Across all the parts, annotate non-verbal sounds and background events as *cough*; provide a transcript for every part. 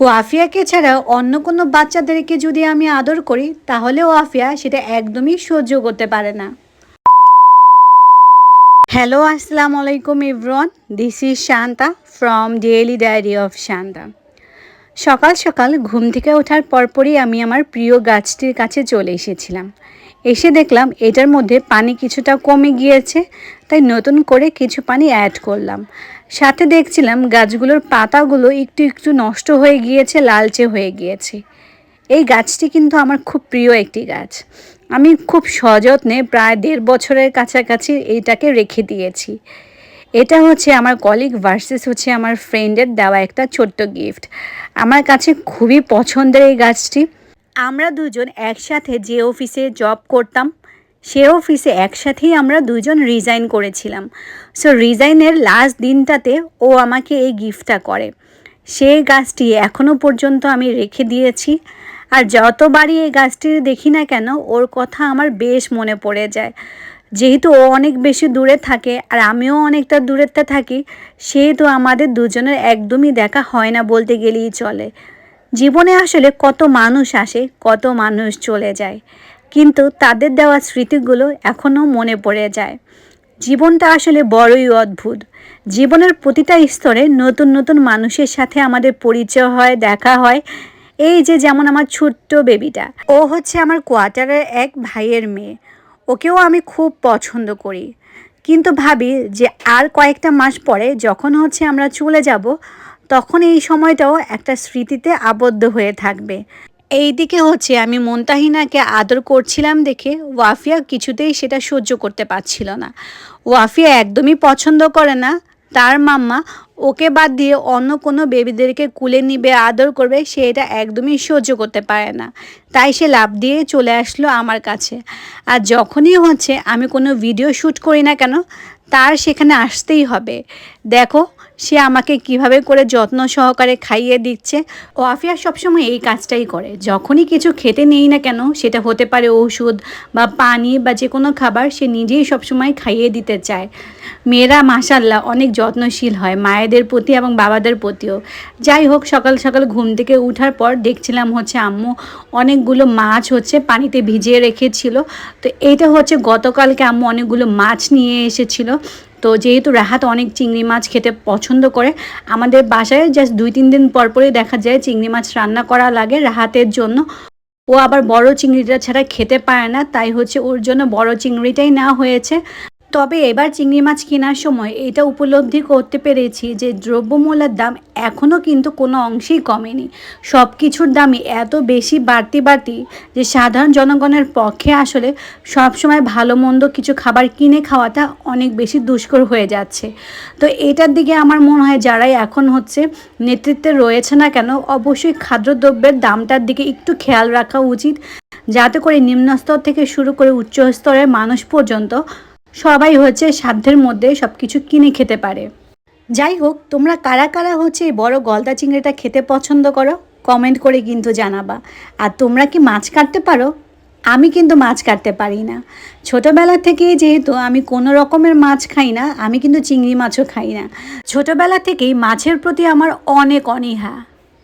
ওয়াফিয়াকে ছাড়া অন্য কোনো বাচ্চাদেরকে যদি আমি আদর করি তাহলে ওয়াফিয়া সেটা একদমই সহ্য করতে পারে না। হ্যালো, আসসালামু আলাইকুম everyone this is Shanta from daily diary of Shanta সকাল সকাল ঘুম থেকে ওঠার পরপরই আমি আমার প্রিয় গাছটির কাছে চলে এসেছিলাম। এসে দেখলাম এটার মধ্যে পানি কিছুটা কমে গিয়েছে, তাই নতুন করে কিছু পানি অ্যাড করলাম। সাথে দেখছিলাম গাছগুলোর পাতাগুলো একটু একটু নষ্ট হয়ে গিয়েছে, লালচে হয়ে গিয়েছে। এই গাছটি কিন্তু আমার খুব প্রিয় একটি গাছ। আমি খুব সযত্নে প্রায় দেড় বছরের কাছাকাছি এইটাকে রেখে দিয়েছি। এটা হচ্ছে আমার কলিগ ভার্সেস হচ্ছে আমার ফ্রেন্ডের দেওয়া একটা ছোট্ট গিফট আমার কাছে খুবই পছন্দের এই গাছটি। আমরা দুজন একসাথে যে অফিসে জব করতাম, সে অফিসে একসাথেই আমরা দুজন রিজাইন করেছিলাম। সো রিজাইনের লাস্ট দিনটাতে ও আমাকে এই গিফটটা করে। সেই গাছটি এখনও পর্যন্ত আমি রেখে দিয়েছি। আর যতবারই এই গাছটি দেখি না কেন, ওর কথা আমার বেশ মনে পড়ে যায়। যেহেতু ও অনেক বেশি দূরে থাকে আর আমিও অনেকটা দূরেতে থাকি, সেহেতু আমাদের দুজনের একদমই দেখা হয় না বলতে গেলেই চলে। জীবনে আসলে কত মানুষ আসে, কত মানুষ চলে যায়, কিন্তু তাদের দেওয়া স্মৃতিগুলো এখনও মনে পড়ে যায়। জীবনটা আসলে বড়ই অদ্ভুত। জীবনের প্রতিটা স্তরে নতুন নতুন মানুষের সাথে আমাদের পরিচয় হয়, দেখা হয়। এই যে যেমন আমার ছোট্ট বেবিটা ও হচ্ছে আমার কোয়ার্টারের এক ভাইয়ের মেয়ে। ওকেও আমি খুব পছন্দ করি। কিন্তু ভাবি যে আর কয়েকটা মাস পরে যখন হচ্ছে আমরা চলে যাব, তখন এই সময়টাও একটা স্মৃতিতে আবদ্ধ হয়ে থাকবে। এইদিকে হচ্ছে আমি মন্তাহিনাকে আদর করছিলাম দেখে ওয়াফিয়া কিছুতেই সেটা সহ্য করতে পারছিল না। ওয়াফিয়া একদমই পছন্দ করে না তার মাম্মা ওকে বাদ দিয়ে অন্য কোনো বেবিদেরকে কুলে নিবে, আদর করবে, সে এটা একদমই সহ্য করতে পারে না। তাই সে লাভ দিয়ে চলে আসলো আমার কাছে। আর যখনই হচ্ছে আমি কোনো ভিডিও শ্যুট করি না কেন, তার সেখানে আসতেই হবে। দেখো সে আমাকে কীভাবে করে যত্ন সহকারে খাইয়ে দিচ্ছে? ও আফিয়া সবসময় এই কাজটাই করে। যখনই কিছু খেতে নেই না কেন, সেটা হতে পারে ওষুধ বা পানি বা যে কোনো খাবার সে নিজেই সবসময় খাইয়ে দিতে চায়। মেয়েরা মাসাল্লাহ অনেক যত্নশীল হয়, মায়েদের প্রতি এবং বাবাদের প্রতিও। যাই হোক, সকাল সকাল ঘুম থেকে উঠার পর দেখছিলাম হচ্ছে আম্মু অনেকগুলো মাছ হচ্ছে পানিতে ভিজিয়ে রেখেছিল। তো এইটা হচ্ছে গতকালকে আম্মু অনেকগুলো মাছ নিয়ে এসেছিল। তো যেহেতু রাহাত অনেক চিংড়ি মাছ খেতে পছন্দ করে, আমাদের বাসায় জাস্ট দুই, তিন দিন পর পরই দেখা যায় চিংড়ি মাছ রান্না করা লাগে রাহাতের জন্য। ও আবার বড় চিংড়িটা ছাড়া খেতে পারে না, তাই হচ্ছে ওর জন্য বড় চিংড়িটাই নেওয়া হয়েছে। তবে এবার চিংড়ি মাছ কেনার সময় এটা উপলব্ধি করতে পেরেছি যে দ্রব্যমূল্যের দাম এখনও কিন্তু কোনো অংশেই কমেনি। সব কিছুর দামই এত বেশি বাড়তি বাড়তি যে সাধারণ জনগণের পক্ষে আসলে সবসময় ভালো মন্দ কিছু খাবার কিনে খাওয়াটা অনেক বেশি দুষ্কর হয়ে যাচ্ছে। তো এটার দিকে আমার মনে হয় যারাই এখন হচ্ছে নেতৃত্বে রয়েছে না কেন, অবশ্যই খাদ্যদ্রব্যের দামটার দিকে একটু খেয়াল রাখা উচিত। যাতে করে নিম্নস্তর থেকে শুরু করে উচ্চ স্তরের মানুষ পর্যন্ত সবাই হচ্ছে সাধ্যের মধ্যে সব কিছু কিনে খেতে পারে। যাই হোক, তোমরা কারা কারা হচ্ছে এই বড় গলদা চিংড়িটা খেতে পছন্দ করো কমেন্ট করে কিন্তু জানাবা। আর তোমরা কি মাছ কাটতে পারো? আমি কিন্তু মাছ কাটতে পারি না। ছোটোবেলা থেকেই যেহেতু আমি কোনো রকমের মাছ খাই না, আমি কিন্তু চিংড়ি মাছও খাই না। ছোটোবেলা থেকেই মাছের প্রতি আমার অনেক অনীহা।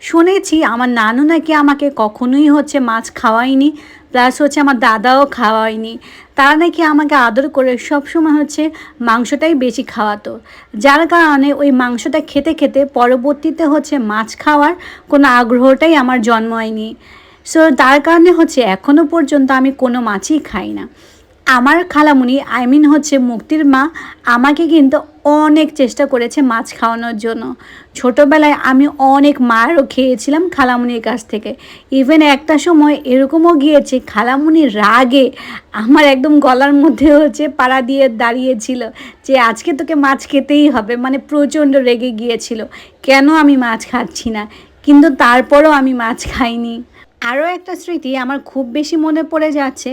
শুনেছি আমার নানু নাকি আমাকে কখনোই হচ্ছে মাছ খাওয়ায়নি প্লাস হচ্ছে আমার দাদাও খাওয়ায়নি। তারা নাকি আমাকে আদর করে সবসময় হচ্ছে মাংসটাই বেশি খাওয়াতো। যার কারণে ওই মাংসটা খেতে খেতে পরবর্তীতে হচ্ছে মাছ খাওয়ার কোনো আগ্রহটাই আমার জন্মায়নি সো তার কারণে হচ্ছে এখনও পর্যন্ত আমি কোনো মাছই খাই না। আমার খালামুনি আই মিন হচ্ছে মুক্তির মা, আমাকে কিন্তু অনেক চেষ্টা করেছে মাছ খাওয়ানোর জন্য। ছোটোবেলায় আমি অনেক মারও খেয়েছিলাম খালামুনির কাছ থেকে। ইভেন একটা সময় এরকমও গিয়েছে, খালামুনির রাগে আমার একদম গলার মধ্যে হচ্ছে পাড়া দিয়ে দাঁড়িয়েছিল যে আজকে তোকে মাছ খেতেই হবে। মানে প্রচণ্ড রেগে গিয়েছিল। কেন আমি মাছ খাচ্ছি না? কিন্তু তারপরও আমি মাছ খাইনি। আরও একটা স্মৃতি আমার খুব বেশি মনে পড়ে যাচ্ছে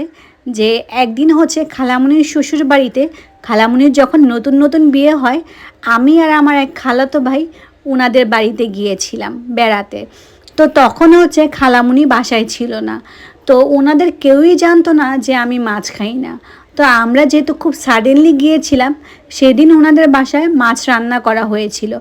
যে একদিন হচ্ছে খালামুনির শ্বশুর বাড়িতে খালামুনির যখন নতুন নতুন বিয়ে হয়, আমি আর আমার এক খালাতো ভাই ওনাদের বাড়িতে গিয়েছিলাম বেড়াতে। তো তখন হচ্ছে খালামুনি বাসায় ছিল না। তো ওনাদের কেউই জানতো না যে আমি মাছ খাই না। তো আমরা যেহেতু খুব সাডেনলি গিয়েছিলাম, সেদিন ওনাদের বাসায় মাছ রান্না করা হয়েছিল।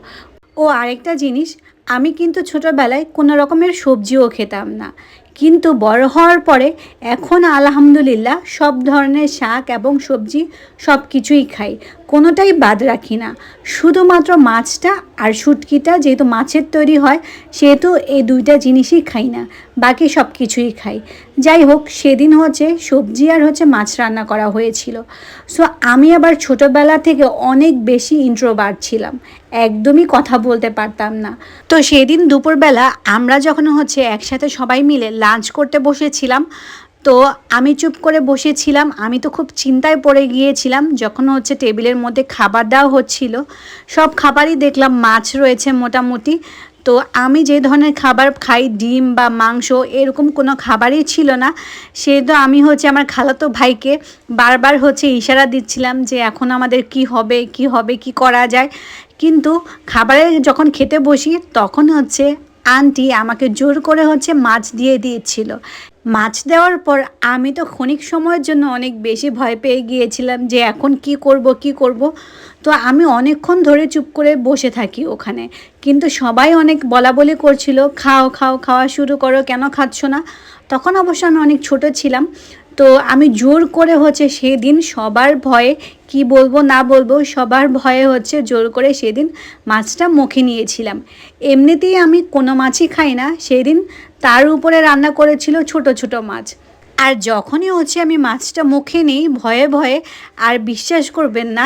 ও আরেকটা জিনিস আমি কিন্তু ছোটোবেলায় কোনো রকমের সবজিও খেতাম না। কিন্তু বড় হওয়ার পরে এখন আলহামদুলিল্লাহ সব ধরনের শাক এবং সবজি সব কিছুই খাই। কোনোটাই বাদ রাখি না। শুধুমাত্র মাছটা আর শুটকিটা যেহেতু মাছের তৈরি হয়, সেহেতু এই দুইটা জিনিসই খাই না, বাকি সব কিছুই খাই। যাই হোক, সেদিন হচ্ছে সবজি আর হচ্ছে মাছ রান্না করা হয়েছিল। সো আমি আবার ছোটোবেলা থেকে অনেক বেশি ইন্ট্রোবার্ট ছিলাম, একদমই কথা বলতে পারতাম না। তো সেদিন দুপুরবেলা আমরা যখন হচ্ছে একসাথে সবাই মিলে লাঞ্চ করতে বসেছিলাম তো আমি চুপ করে বসেছিলাম। আমি তো খুব চিন্তায় পড়ে গিয়েছিলাম যখন হচ্ছে টেবিলের মধ্যে খাবার দেওয়া হচ্ছিল। সব খাবারই দেখলাম মাছ রয়েছে মোটামুটি। তো আমি যে ধরনের খাবার খাই, ডিম বা মাংস এরকম কোনো খাবারই ছিল না। সেহেতু আমি হচ্ছে আমার খালাতো ভাইকে বারবার হচ্ছে ইশারা দিচ্ছিলাম যে এখন আমাদের কি হবে কি হবে, কি করা যায়। কিন্তু খাবারে যখন খেতে বসি তখন হচ্ছে আন্টি আমাকে জোর করে হচ্ছে মাছ দিয়ে দিয়েছিল। মাছ দেওয়ার পর আমি তো ক্ষণিক সময়ের জন্য অনেক বেশি ভয় পেয়ে গিয়েছিলাম যে এখন কি করব কি করব। তো আমি অনেকক্ষণ ধরে চুপ করে বসে থাকি ওখানে। কিন্তু সবাই অনেক বলা বলি করছিল, খাও খাও, খাওয়া শুরু করো, কেন খাচ্ছ না? তখন অবশ্য আমি অনেক ছোট ছিলাম। তো আমি জোর করে হচ্ছে সেদিন সবার ভয়ে, কি বলব না বলব, সবার ভয়ে হচ্ছে জোর করে সেদিন মাছটা মুখে নিয়েছিলাম। এমনিতেই আমি কোনো মাছই খাই না। সেদিন তার উপরে রান্না করেছিল ছোট ছোট মাছ। আর যখনই হচ্ছে আমি মাছটা মুখে নিই, ভয়ে ভয়ে আর বিশ্বাস করবেন না,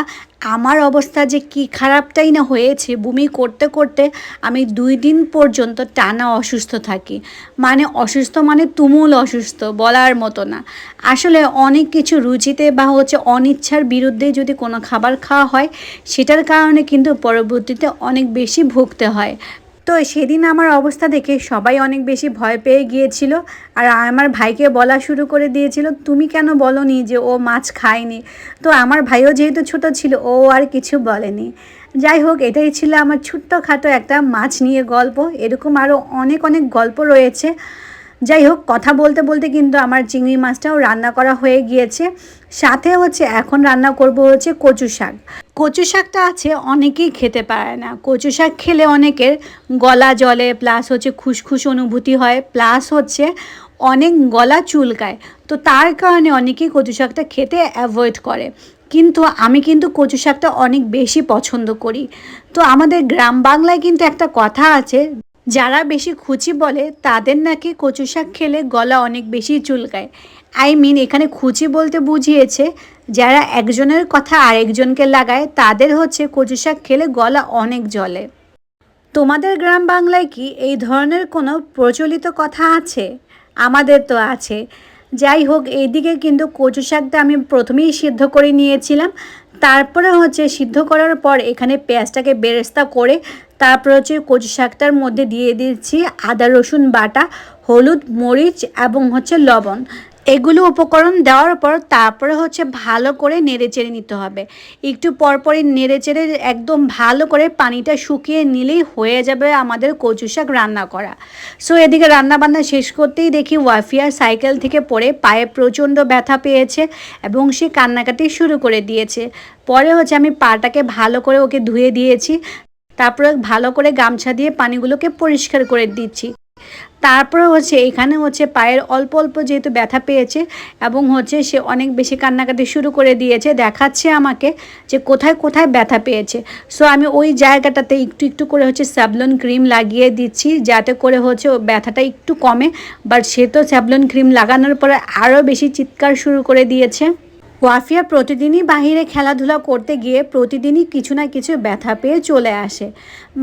আমার অবস্থা যে কি খারাপটাই না হয়েছে, বমি করতে করতে আমি দুই দিন পর্যন্ত টানা অসুস্থ থাকি। মানে অসুস্থ মানে তুমুল অসুস্থ বলার মতো না। আসলে অনেক কিছু রুচিতে বা হচ্ছে অনিচ্ছার বিরুদ্ধে যদি কোনো খাবার খাওয়া হয়, সেটার কারণে কিন্তু পরবর্তীতে অনেক বেশি ভুগতে হয়। তো সেদিন আমার অবস্থা দেখে সবাই অনেক বেশি ভয় পেয়ে গিয়েছিল আর আমার ভাইকে বলা শুরু করে দিয়েছিল, তুমি কেন বলনি যে ও মাছ খায়নি? তো আমার ভাইও যেহেতু ছোট ছিল, ও আর কিছু বলেনি। যাই হোক, এটাই ছিল আমার ছোট্ট খাটো একটা মাছ নিয়ে গল্প। এরকম আরও অনেক অনেক গল্প রয়েছে। যাই হোক কথা বলতে বলতে কিন্তু আমার চিংড়ি মাছটাও রান্না করা হয়ে গিয়েছে। সাথে হচ্ছে এখন রান্না করব হচ্ছে কচু শাক। কচু শাকটা আছে, অনেকেই খেতে পারে না। কচু শাক খেলে অনেকের গলা জলে প্লাস হচ্ছে খুসখুস অনুভূতি হয় প্লাস হচ্ছে অনেক গলা চুলকায়। তো তার কারণে অনেকেই কচু শাকটা খেতে অ্যাভয়েড করে। কিন্তু আমি কিন্তু কচু শাকটা অনেক বেশি পছন্দ করি। তো আমাদের গ্রাম বাংলায় কিন্তু একটা কথা আছে যারা বেশি খুচি বলে, তাদের নাকি কচু শাক খেলে গলা অনেক বেশি চুলকায়। আই মিন এখানে খুচি বলতে বুঝিয়েছে, যারা একজনের কথা আরেকজনকে লাগায়, তাদের হচ্ছে কচু শাক খেলে গলা অনেক জলে তোমাদের গ্রাম বাংলায় কি এই ধরনের কোনো প্রচলিত কথা আছে? আমাদের তো আছে। যাই হোক, এইদিকে কিন্তু কচু শাকটা আমি প্রথমেই সিদ্ধ করে নিয়েছিলাম। তারপরে হচ্ছে সিদ্ধ করার পর এখানে পেঁয়াজটাকে বেরেস্তা করে তারপর হচ্ছে কচু শাকটার মধ্যে দিয়ে দিচ্ছি আদা, রসুন বাটা, হলুদ, মরিচ এবং হচ্ছে লবণ। এগুলো উপকরণ দেওয়ার পর তারপরে হচ্ছে ভালো করে নেড়ে চেড়ে নিতে হবে। একটু পরপরই নেড়ে চেড়ে একদম ভালো করে পানিটা শুকিয়ে নিলেই হয়ে যাবে আমাদের কচু শাক রান্না করা। সো এদিকে রান্না বান্না শেষ করতেই দেখি ওয়াফিয়ার সাইকেল থেকে পড়ে পায়ে প্রচণ্ড ব্যথা পেয়েছে এবং সে কান্নাকাটি শুরু করে দিয়েছে। পরে হচ্ছে আমি পাটাকে ভালো করে ওকে ধুয়ে দিয়েছি। তারপরে ভালো করে গামছা দিয়ে পানিগুলোকে পরিষ্কার করে দিচ্ছি। তারপরে হচ্ছে এখানে হচ্ছে পায়ের অল্প অল্প যেহেতু ব্যথা পেয়েছে এবং হচ্ছে সে অনেক বেশি কান্নাকাটি শুরু করে দিয়েছে, দেখাচ্ছে আমাকে যে কোথায় কোথায় ব্যথা পেয়েছে। সো আমি ওই জায়গাটাতে একটু একটু করে হচ্ছে স্যাবলন ক্রিম লাগিয়ে দিচ্ছি যাতে করে হচ্ছে ও ব্যথাটা একটু কমে। বাট সে তো স্যাবলন ক্রিম লাগানোর পরে আরও বেশি চিৎকার শুরু করে দিয়েছে। ওয়াফিয়া প্রতিদিনই বাহিরে খেলাধুলা করতে গিয়ে প্রতিদিনই কিছু না কিছু ব্যথা পেয়ে চলে আসে।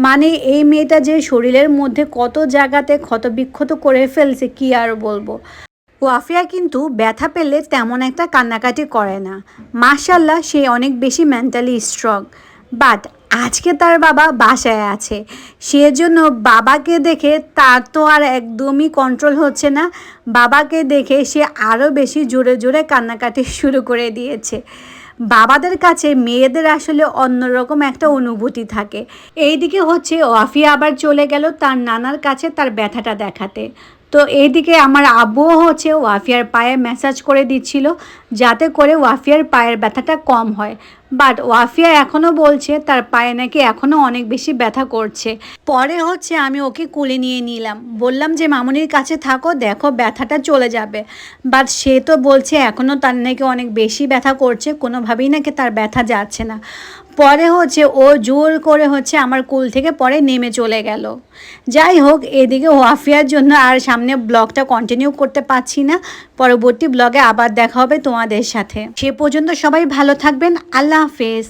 মানে এই মেয়েটা যে শরীরের মধ্যে কত জায়গাতে ক্ষতবিক্ষত করে ফেলছে, কি আর বলব? ওয়াফিয়া কিন্তু ব্যথা পেলে তেমন একটা কান্নাকাটি করে না। মাসাল্লাহ সে অনেক বেশি মেন্টালি স্ট্রং বাট আজকে তার বাবা বাসায় আছে। সেজন্য বাবাকে দেখে তার তো আর একদমই কন্ট্রোল হচ্ছে না। বাবাকে দেখে সে আরও বেশি জোরে জোরে কান্নাকাটি *laughs* শুরু করে দিয়েছে। বাবাদের কাছে মেয়েদের আসলে অন্যরকম একটা অনুভূতি থাকে। এইদিকে হচ্ছে ওয়াফিয়া আবার চলে গেল তার নানার কাছে তার ব্যথাটা দেখাতে। তো এইদিকে আমার আব্বুও হচ্ছে ওয়াফিয়ার পায়ে ম্যাসাজ করে দিচ্ছিল, যাতে করে ওয়াফিয়ার পায়ের ব্যথাটা কম হয়। বাট ওয়াফিয়া এখনও বলছে তার পায়ে নাকি এখনও অনেক বেশি ব্যথা করছে। পরে হচ্ছে আমি ওকে কুলে নিয়ে নিলাম। বললাম যে, মামুনির কাছে থাকো, দেখো ব্যথাটা চলে যাবে। বাট সে তো বলছে এখনও তার নাকি অনেক বেশি ব্যথা করছে, কোনোভাবেই নাকি তার ব্যথা যাচ্ছে না। পরে হচ্ছে ও জোর করে হচ্ছে আমার কুল থেকে পরে নেমে চলে গেল। যাই হোক, এদিকে ওয়াফিয়ার জন্য আর সামনে ব্লগটা কন্টিনিউ করতে পারছি না। পরবর্তী ব্লগে আবার দেখা হবে তোমাদের সাথে। সে পর্যন্ত সবাই ভালো থাকবেন। আল্লাহ হাফেজ।